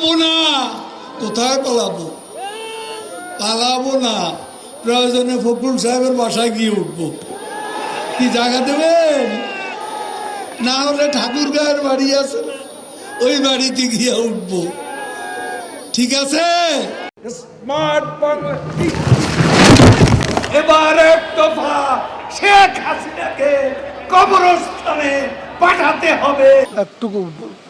পালাবো না। কোথায় পালাবো? পালাবো না। প্রয়োজনে ফখরুল সাহেবের বাসায় গিয়ে উঠবো। কি জায়গা দেবেন? না হলে ঠাকুর গায়ের বাড়ি আছে ওই বাড়িতে গিয়ে উঠবো। ঠিক আছে? স্মার্ট এবার এক দফা শেখ হাসিনাকে কবরস্থানে পাঠাতে হবে। একটুকু বলব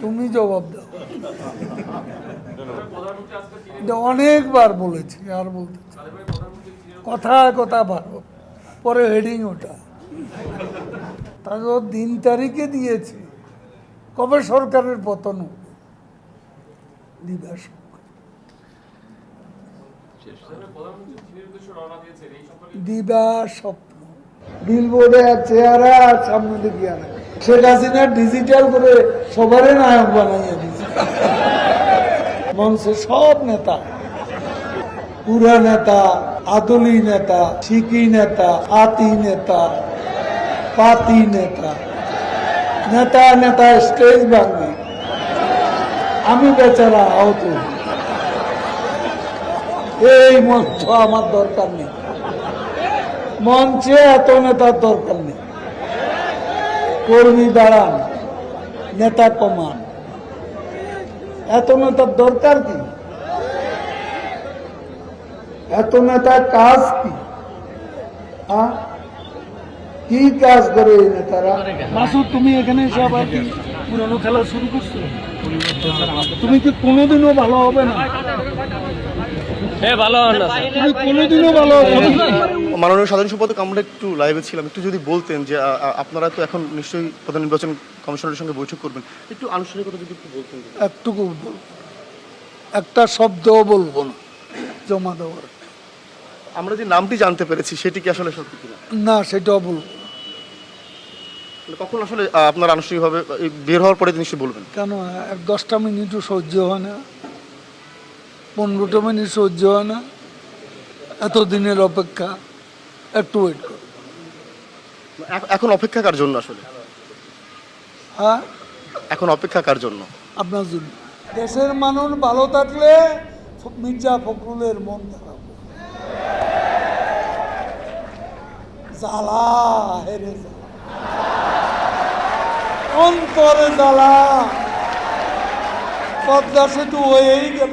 তুমি জবাব দাও। এটা অনেকবার বলেছি আর বলতে কথা কথা ভালো পরে হেডিং ওটা। তারপর দিন তারিখে দিয়েছে। কবে সরকারের পতন হবে? দিবা স্বপ্ন বিলবোর্ডে আর চেহারা আর সামনে দিকে আনে শেখ হাসিনা ডিজিটাল করে সবারই নায়ক বানাইয়ে দিচ্ছে মঞ্চে সব নেতা। পুরা নেতা, আদলি নেতা, শিকি নেতা, আতি নেতা, পাতি নেতা। নেতা নেতা স্টেজ ভাঙি আমি বেচারা আহত। এই মঞ্চ আমার দরকার নেই। মঞ্চে এত নেতার দরকার কর্মী দাঁড়ান নেতা কমান এত নেতার দরকার কি? এত নেতার কাজ কি? হ্যাঁ? কি কাজ করে এই নেতারা? মাসুদ, তুমি এখানে এসে আবার কি পুরনো খেলা শুরু করছ? তুমি কি কোনোদিনও ভালো হবে না? তুমি কোনোদিনও ভালো মাননীয় সাধারণ সম্পাদক আমরা একটু লাইভে ছিলাম। একটু যদি বলতেন যে আপনারা তো এখন নিশ্চয়ই প্রধান নির্বাচন কমিশনারের সঙ্গে বৈঠক করবেন। একটু আনুষ্ঠানিকতা যদি একটু বলতেন। একটুকু বলব একটা শব্দও বলব না জমা দেওয়ার। আমরা যে নামটি জানতে পেরেছি সেটি কি আসলে সত্যি কিনা? না সেটাও বলব না। কখন আসলে আপনার আনুষ্ঠানিকভাবে বের হওয়ার পরে নিশ্চয়ই বলবেন? কেন এক দশটা মিনিটও সহ্য হয় না। পনেরোটা মিনিট সহ্য হয় না। এত দিনের অপেক্ষা একটু ওয়েট কর। এখন অপেক্ষা কার জন্য আসলে? হ্যাঁ? এখন অপেক্ষা কার জন্য? আপনার জন্য। দেশের মানুষ ভালো থাকলে মির্জা ফখরুলের মন খারাপ। জ্বালা হেরে জ্বালা অন্তরে জ্বালা। পদ্মা সেতু হয়েই গেল।